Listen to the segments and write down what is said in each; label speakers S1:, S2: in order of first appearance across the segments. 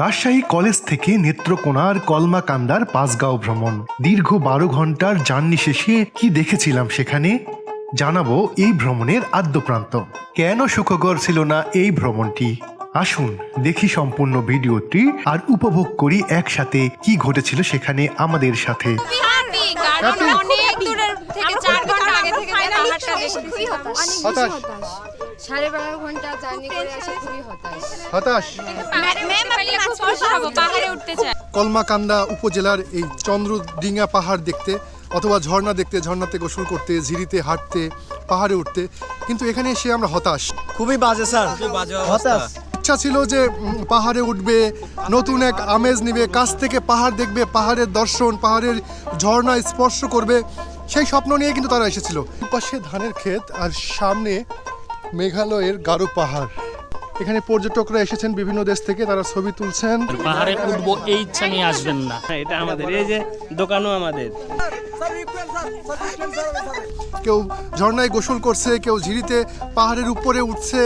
S1: Rajshahi college থেকে নেত্রকোনার কলমাকান্দার পাঁচগাঁও ভ্রমণ। দীর্ঘ বারো ঘণ্টার জার্নি শেষে কি দেখেছিলাম সেখানে? জানাব এই ভ্রমণের আদ্যপ্রান্ত। কেন সুখকর ছিল না এই ভ্রমণটি? আসুন দেখি সম্পূর্ণ ভিডিওটি আর উপভোগ করি একসাথে কি ঘটেছিল সেখানে আমাদের সাথে।
S2: হ্যাপি অনেক দূরের থেকে চার ঘণ্টা আগে থেকে
S3: সাড়ে বারো ঘণ্টা জার্নি করে আসে খুবই হতাশ।
S4: হতাশ?
S2: পাহাড়ে উঠতে চাই
S4: কলমাকান্দা উপজেলার এই চন্দ্রডিঙ্গা পাহাড় দেখতে অথবা ঝর্ণা দেখতে ঝর্ণাতে গোসল করতে ঝিরিতে হাঁটতে পাহাড়ে উঠতে কিন্তু এখানে এসে আমরা হতাশ।
S5: খুবই বাজে স্যার। হতাশ।
S4: ইচ্ছা ছিল যে পাহাড়ে উঠবে নতুন এক আমেজ নিবে কাছ থেকে পাহাড় দেখবে পাহাড়ের দর্শন পাহাড়ের ঝর্ণা স্পর্শ করবে সেই স্বপ্ন নিয়ে কিন্তু তারা এসেছিল। পাশে ধানের ক্ষেত আর সামনে মেঘালয়ের গারো পাহাড়। এখানে পর্যটকরা এসেছেন বিভিন্ন দেশ থেকে তারা ছবি তুলছেন।
S6: পাহাড়ে উঠবো এই ইচ্ছা নিয়ে আসবেন না।
S5: হ্যাঁ, এটা আমাদের এই যে দোকানও আমাদের।
S4: কেউ ঝর্ণায় গোসল করছে কেউ ঝিরিতে পাহাড়ের উপরে উঠছে।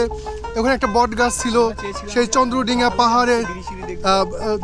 S4: ওখানে একটা বট গাছ ছিল সেই চন্দ্রডিঙ্গা পাহাড়ে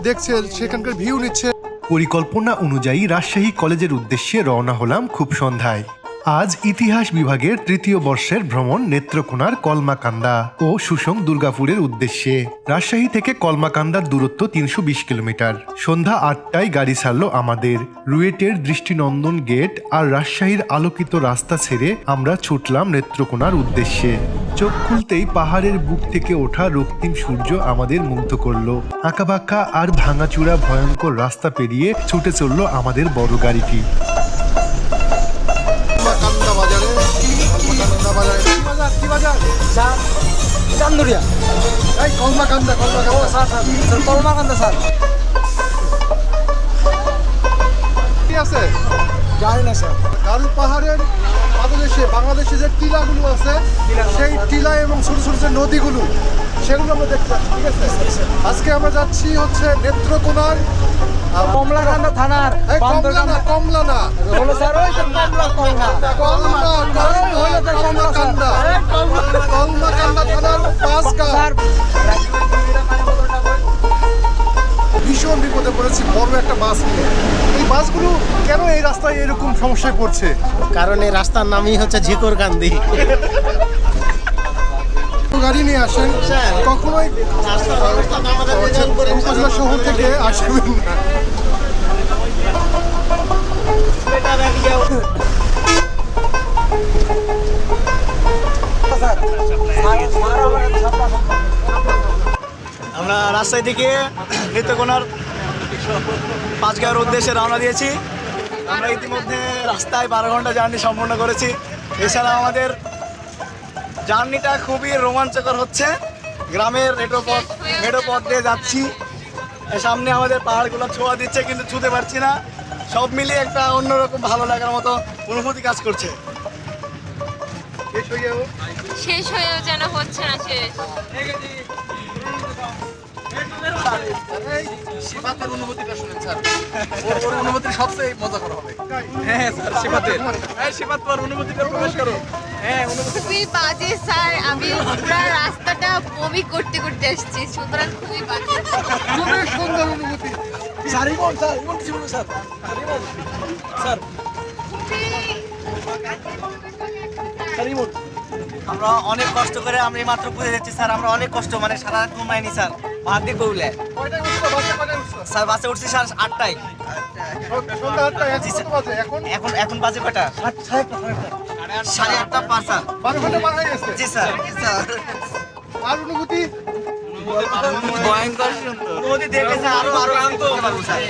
S4: দেখছে সেখানকার ভিউ নিচ্ছে।
S1: পরিকল্পনা অনুযায়ী রাজশাহী কলেজের উদ্দেশ্যে রওনা হলাম খুব সন্ধ্যায়। আজ ইতিহাস বিভাগের তৃতীয় বর্ষের ভ্রমণ নেত্রকোনার কলমাকান্দা ও সুসং দুর্গাপুরের উদ্দেশ্যে। রাজশাহী থেকে কলমাকান্দার দূরত্ব তিনশো বিশ কিলোমিটার। সন্ধ্যা আটটায় গাড়ি ছাড়লো আমাদের। রুয়েটের দৃষ্টিনন্দন গেট আর রাজশাহীর আলোকিত রাস্তা ছেড়ে আমরা ছুটলাম নেত্রকোনার উদ্দেশ্যে। চোখ খুলতেই পাহাড়ের বুক থেকে ওঠা রক্তিম সূর্য আমাদের মুগ্ধ করল। আঁকাবাঁকা আর ভাঙাচুরা ভয়ঙ্কর রাস্তা পেরিয়ে ছুটে চলল আমাদের বড় গাড়িটি।
S4: বাজার
S5: চান্দুরিয়া।
S4: এই Kalmakanda Kalmakanda
S5: sir sir sir Kalmakanda sir.
S4: কি আছে?
S5: জানি না স্যার।
S4: গারু পাহাড়ের পাদদেশে বাংলাদেশে যে টিলাগুলো আছে সেই টিলা এবং ছোট ছোট যে নদীগুলো সেগুলো আমরা দেখতে পাচ্ছি, ঠিক আছে? আজকে আমরা যাচ্ছি হচ্ছে নেত্রকোনার
S5: কমলাকান্দা থানার
S4: এই কমলা না
S5: হলো স্যার ওই কমলা কমলা
S4: কলমা
S5: হলো তো কমলা স্যার।
S4: কলমাকান্দা
S5: আরে কমলা
S4: কলমাকান্দা থানার পাঁচগাঁও
S5: স্যার।
S4: ভীষণ বিপদে পড়েছি বড় একটা বাস নিয়ে। এই বাসগুলো কেন এই রাস্তায় এরকম সমস্যায় পড়ছে?
S5: কারণ এই রাস্তার নামই হচ্ছে ঝিকর কান্দি
S4: গাড়ি নিয়ে আসেন। কখনোই শহর থেকে আসবেন না।
S5: আমরা রাজশাহী থেকে নেত্রকোনার পাঁচগাঁওয়ের উদ্দেশ্যে রওনা দিয়েছি। আমরা ইতিমধ্যে রাস্তায় বারো ঘণ্টা জার্নি সম্পন্ন করেছি। এছাড়া আমাদের জার্নিটা খুবই রোমাঞ্চকর হচ্ছে। গ্রামের মেঠো পথ মেঠো পথ দিয়ে যাচ্ছি। সামনে আমাদের পাহাড়গুলো ছোঁয়া দিচ্ছে, কিন্তু ছুতে পারছি না। সব মিলিয়ে একটা অন্যরকম ভালো লাগার মতো অনুভূতি কাজ করছে।
S4: শেষ হয়ে
S2: হয়েও যেন হচ্ছে না শেষ
S4: এই অনুভূতিটা শুনেন স্যার। ওর ওর অনুভূতি সবচেয়ে মজা করা হবে।
S5: হ্যাঁ স্যার হ্যাঁ সেবাত তোমার অনুভূতিটা প্রকাশ করো। হ্যাঁ অনুভূতি
S3: খুবই বাজে স্যার। আমি পুরো রাস্তাটা বমি করতে করতে এসেছি। সুতরাং খুবই বাজে।
S4: খুবই সুন্দর অনুভূতি।
S5: ইমন কিছু বলো sir. Sir Emon sir sir Emon. আমরা অনেক কষ্ট করে এই মাত্র পুজো যাচ্ছি স্যার। আমরা অনেক কষ্ট মানে সারা রাত ঘুমাইনি স্যার।
S4: কয়টায় উঠছো?
S5: স্যার বাসে উঠছি স্যার আটটায়।
S4: এখন এখন?
S5: বাজে কটা সাড়ে আটটা পাঁচ স্যার। জি স্যার স্যার।
S4: আর অনুভূতি?
S5: ভয়ঙ্কর। সুন্দর নদী দেখে আরও আরও ক্লান্ত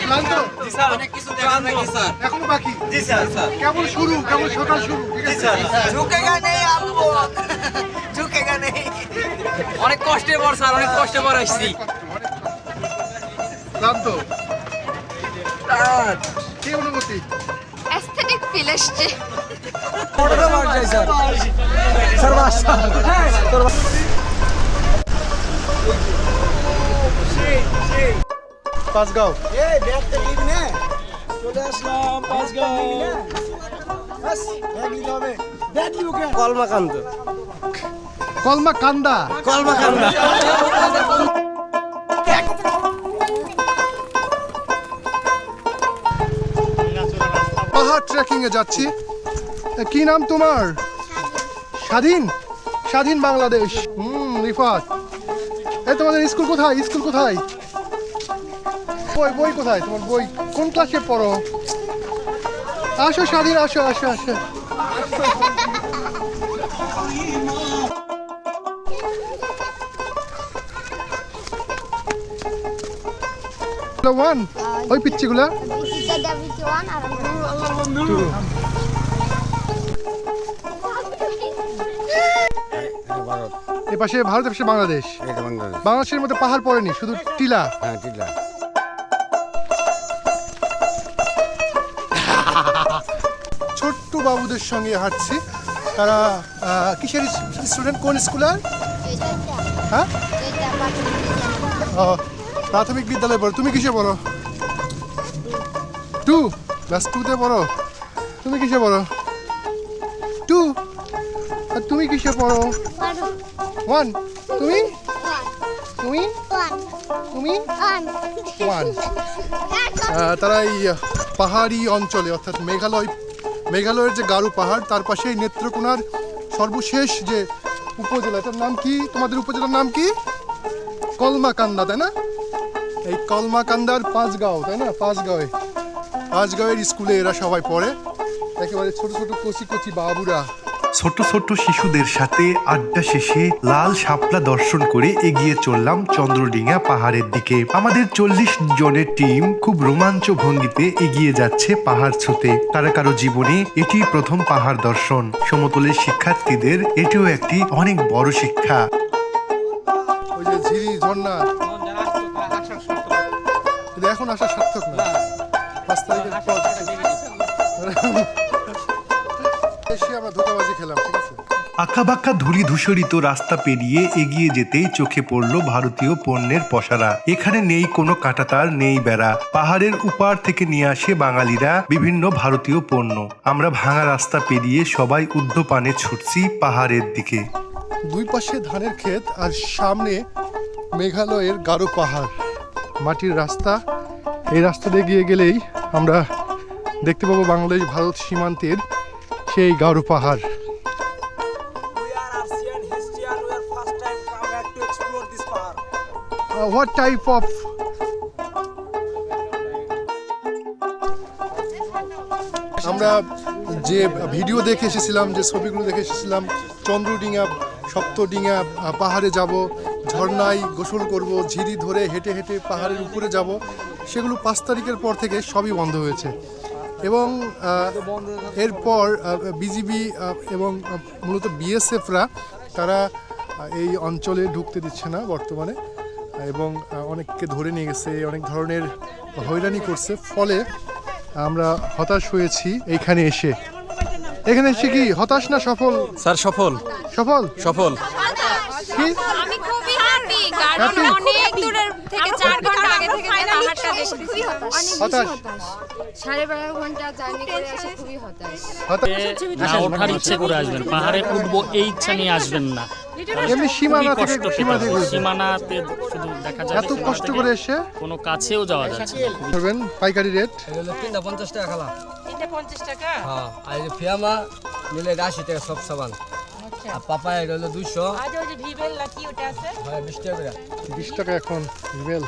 S4: ক্লান্ত?
S5: জি স্যার। অনেক কিছু দেখার নাকি স্যার।
S4: এখনও বাকি?
S5: জি স্যার স্যার।
S4: কেমন শুরু কেমন সকাল শুরু ঠিক আছে?
S5: ঝুঁকেগা নেই আলবো ঝুঁকেগা নেই। অনেক কষ্টের পর স্যার অনেক কষ্টের পর আসছি।
S4: ক্লান্ত? কি অনুভূতি?
S3: অ্যাস্থেটিক ফিল আসছে।
S5: স্যার। স্যার
S4: কলমাকান্দা।
S5: কলমাকান্দা।
S4: পাহাড় ট্রেকিং এ যাচ্ছি। কি নাম তোমার? স্বাধীন? স্বাধীন বাংলাদেশ। হুম রিফাত। এ তোমাদের স্কুল কোথায়? স্কুল কোথায়? বই বই কোথায়? তোমার বই কোন ক্লাসে পড়ো? আসো স্বাধীন আসো আসো আসো। ওয়ান ওই পিচ্ছিগুলা। এ পাশে ভারত এ পাশে বাংলাদেশ। বাংলাদেশের মধ্যে পাহাড় পড়েনি শুধু টিলা।
S7: হ্যাঁ টিলা।
S4: ছোট্ট বাবুদের সঙ্গে হাঁটছি। তারা কিসের স্টুডেন্ট কোন স্কুলের হ্যাঁ? প্রাথমিক বিদ্যালয়ে পড়ো। তুমি কিসে পড়ো? টু। ক্লাস টুতে পড়ো। তুমি কিসে পড়ো? টু। আর তুমি কিসে পড়ো? ওয়ান। তুমি? তুমি? তুমি? ওয়ান। তারা এই পাহাড়ি অঞ্চলে অর্থাৎ মেঘালয় মেঘালয়ের যে গারু পাহাড়, তার পাশে এই নেত্রকোনার সর্বশেষ যে উপজেলা, এটার নাম কি? তোমাদের উপজেলার নাম কি? কলমাকান্দা, তাই না? এই কলমাকান্দার পাঁচগাঁও, তাই না? পাঁচগাঁওয়ে। পাঁচগাঁওয়ের স্কুলে এরা সবাই পড়ে। একেবারে ছোট ছোট কচি কচি বাবুরা।
S1: ছোট ছোট শিশুদের সাথে আড্ডা শেষে লাল শাপলা দর্শন করে এগিয়ে চললাম চন্দ্রডিঙা পাহাড়ের দিকে। আমাদের চল্লিশ জনের টিম খুব রোমাঞ্চ ভঙ্গিতে এগিয়ে যাচ্ছে পাহাড় ছুতে। কারও কারও জীবনে এটি প্রথম পাহাড় দর্শন। সমতলের শিক্ষার্থীদের এটিও একটি অনেক বড় শিক্ষা।
S4: এখন আসা সার্থক না। পাঁচ তারিখের পর
S1: আঁকাবাঁকা ধূলি ধূসরিত রাস্তা পেরিয়ে এগিয়ে যেতেই চোখে পড়ল ভারতীয় পণ্যের পসারা এখানে নেই কোনো কাঁটাতার নেই বেড়া। পাহাড়ের উপার থেকে নিয়ে আসে বাঙালিরা বিভিন্ন ভারতীয় পণ্য। আমরা ভাঙা রাস্তা পেরিয়ে সবাই উদ্ধপানে ছুটছি পাহাড়ের দিকে।
S4: দুই পাশে ধানের ক্ষেত আর সামনে মেঘালয়ের গারো পাহাড়। মাটির রাস্তা। এই রাস্তা দিয়ে গিয়ে গেলেই আমরা দেখতে পাবো বাংলাদেশ ভারত সীমান্তের সেই গারো পাহাড়। হোয়াট টাইপ অফ আমরা যে ভিডিও দেখে এসেছিলাম, যে ছবিগুলো দেখে এসেছিলাম চন্দ্রডিঙা সপ্তডিঙা পাহাড়ে যাব, ঝর্ণায় গোসল করব, ঝিরি ধরে হেঁটে হেঁটে পাহাড়ের উপরে যাব, সেগুলো পাঁচ তারিখের পর থেকে সবই বন্ধ হয়েছে। এবং এরপর বিজিবি এবং মূলত বিএসএফরা, তারা এই অঞ্চলে ঢুকতে দিচ্ছে না বর্তমানে। এবং অনেককে ধরে নিয়ে গেছে অনেক ধরনের হয়রানি করছে। ফলে আমরা হতাশ হয়েছি এইখানে এসে। এখানে এসে কি হতাশ না সফল?
S8: স্যার সফল।
S4: সফল?
S8: সফল।
S4: কি?
S2: আমি খুবই হ্যাপি কারণ
S4: Happy?
S2: অনেক দূরের থেকে চার ঘণ্টা আগে থেকে পাহাড়টা দেখছি
S9: খুবই হতাশ।
S4: হতাশ।
S9: সাড়ে বারো ঘণ্টা জার্নি করে আসে খুবই হতাশ।
S4: হতাশ।
S6: না ওঠার ইচ্ছে করে আসবেন। পাহাড়ে উঠবো এই ইচ্ছা নিয়ে আসবেন না।
S4: এমনি সীমানা থেকে
S6: কষ্ট।
S4: সীমা থেকে
S6: সীমানাতে শুধু দেখা যায়
S4: এত কষ্ট করে এসে?
S6: কোনো কাছেও যাওয়া যাচ্ছে না।
S4: পাইকারি রেট?
S8: তিনটা পঞ্চাশ টাকা খালা
S2: তিনটা পঞ্চাশ টাকা?
S8: হ্যাঁ আর ফিয়ামা এটা আশি টাকা সব সাবান। আর পাপায়া হলো দুইশো।
S2: আজ ওই যে ভিবেল না কি ওটা আছে?
S8: হ্যাঁ বিশ টাকা
S4: বিশ টাকা এখন রিবেল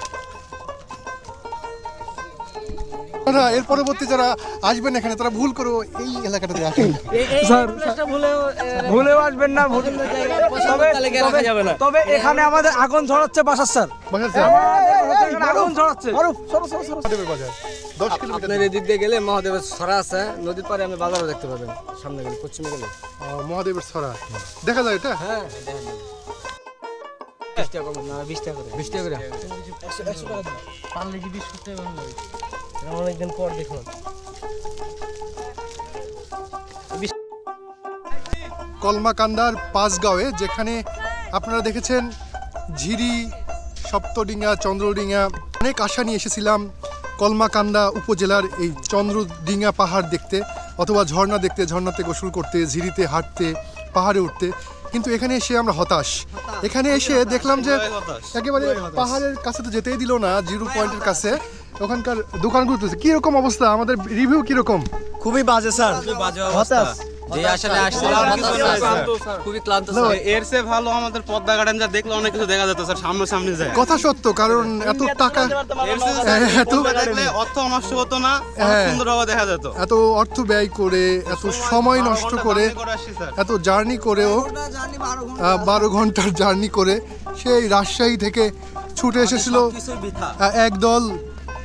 S4: না, এর পরবর্তী যারা আসবেন এখানে তারা ভুল করো এই এলাকাটাতে আসেন।
S10: ভুলেও আসবেন না ভুল তবে এখানে আমাদের আগুন ছড়াচ্ছে বাসার স্যার।
S4: বাসার স্যার,
S10: আগুন ছড়াচ্ছে
S4: মহাদেবের বাজার। দশ কিলোমিটার।
S8: আপনার এদিক দিয়ে গেলে মহাদেবের ছড়া আছে। নদীর পারে আমি বাজারও দেখতে পাবেন। সামনে গেলে পশ্চিমে গেলে।
S4: মহাদেবের ছড়া দেখা যায় এটা?
S8: হ্যাঁ বিশ টাকা কম বিশ টাকা করে। বিশ টাকা করে? অনেকদিন পর দেখুন
S4: কলমাকান্দার পাঁচগাঁওয়ে, যেখানে আপনারা দেখেছেন ঝিরি, সপ্তডিঙ্গা, চন্দ্রডিঙ্গা, অনেক আশা নিয়ে এসেছিলাম কলমাকান্দা উপজেলার এই চন্দ্রডিঙ্গা পাহাড় দেখতে, অথবা ঝর্ণা দেখতে, ঝর্ণাতে গোসল করতে, ঝিরিতে হাঁটতে, পাহাড়ে উঠতে। কিন্তু এখানে এসে আমরা হতাশ। এখানে এসে দেখলাম যে একেবারে পাহাড়ের কাছে তো যেতেই দিল না জিরো পয়েন্টের কাছে। ওখানকার দোকানগুলো কীরকম অবস্থা? আমাদের রিভিউ কীরকম
S5: খুবই বাজে স্যার।
S8: অবস্থা। যে আসলে আসছিলাম খুবই ক্লান্ত
S10: এর চেয়ে ভালো আমাদের পদ্মা গার্ডেন যা দেখলে অনেক কিছু দেখা যেত স্যার সামনে সামনে যায়।
S4: কথা সত্য কারণ এত টাকা হ্যাঁ, এত
S10: অর্থ নষ্ট হতো না
S4: হ্যাঁ।
S10: সুন্দরভাবে দেখা যেত।
S4: এত অর্থ ব্যয় করে এত সময় নষ্ট করে এত জার্নি করেও বারো ঘণ্টার জার্নি করে সেই রাজশাহী থেকে ছুটে এসেছিল একদল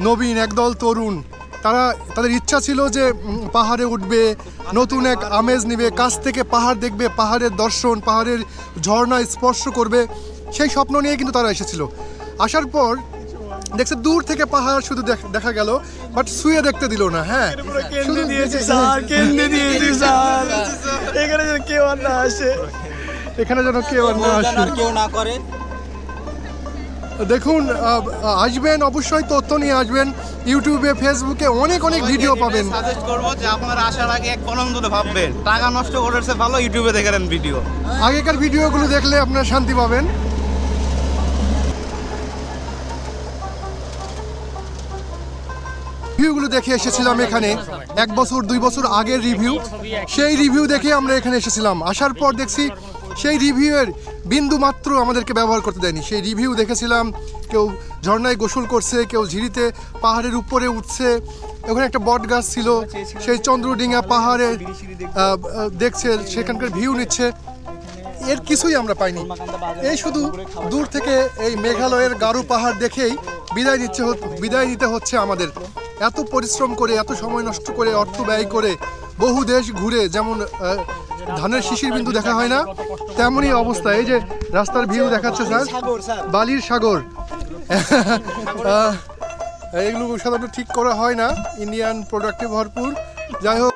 S4: নবীন একদল তরুণ। তারা তাদের ইচ্ছা ছিল যে পাহাড়ে উঠবে নতুন এক আমেজ নেবে কাছ থেকে পাহাড় দেখবে পাহাড়ের দর্শন পাহাড়ের ঝর্ণা স্পর্শ করবে সেই স্বপ্ন নিয়ে কিন্তু তারা এসেছিল। আসার পর দেখছে দূর থেকে পাহাড় শুধু দেখা গেল বাট শুয়ে দেখতে দিল না হ্যাঁ।
S5: কেন্দ্রে
S4: শুধু
S5: দিয়েছি স্যার কেন্দ্রে দিয়েছি স্যার। এখানে যেন কেউ আর না আসে।
S4: এখানে যেন কেউ আর না আসে।
S8: কেউ না করে।
S4: দেখুন আসবেন অবশ্যই তথ্য নিয়ে আসবেন। ইউটিউবে ফেসবুকে অনেক অনেক ভিডিও পাবেন।
S10: সাজেস্ট করব যে আপনারা আসার আগে এক কলম ধরে ভাববেন। টাকা নষ্ট করেছে ভালো ইউটিউবে দেখে নেন ভিডিও
S4: আগেকার ভিডিওগুলো দেখলে আপনারা শান্তি পাবেন। রিভিউগুলো দেখে এসেছিলাম এখানে। এক বছর দুই বছর আগের রিভিউ সেই রিভিউ দেখে আমরা এখানে এসেছিলাম। আসার পর দেখছি সেই রিভিউয়ের বিন্দু মাত্র আমাদেরকে ব্যবহার করতে দেয়নি। সেই রিভিউ দেখেছিলাম, কেউ ঝর্ণায় গোসল করছে, কেউ ঝিরিতে পাহাড়ের উপরে উঠছে। ওখানে একটা বট গাছ ছিল, সেই চন্দ্রডিঙা পাহাড়ে দেখছে, সেখানকার ভিউ নিচ্ছে। এর কিছুই আমরা পাইনি। এই শুধু দূর থেকে এই মেঘালয়ের গারু পাহাড় দেখেই বিদায় নিচ্ছে বিদায় নিতে হচ্ছে আমাদের। এত পরিশ্রম করে, এত সময় নষ্ট করে, অর্থ ব্যয় করে বহু দেশ ঘুরে, যেমন ধানের শিশির বিন্দু দেখা হয় না। তেমনই অবস্থা। এই যে রাস্তার ভিউ দেখাচ্ছে
S5: স্যার।
S4: বালির সাগর। আহ, এগুলো সাধারণত ঠিক করা হয় না। ইন্ডিয়ান প্রোডাক্টে ভরপুর। যাই হোক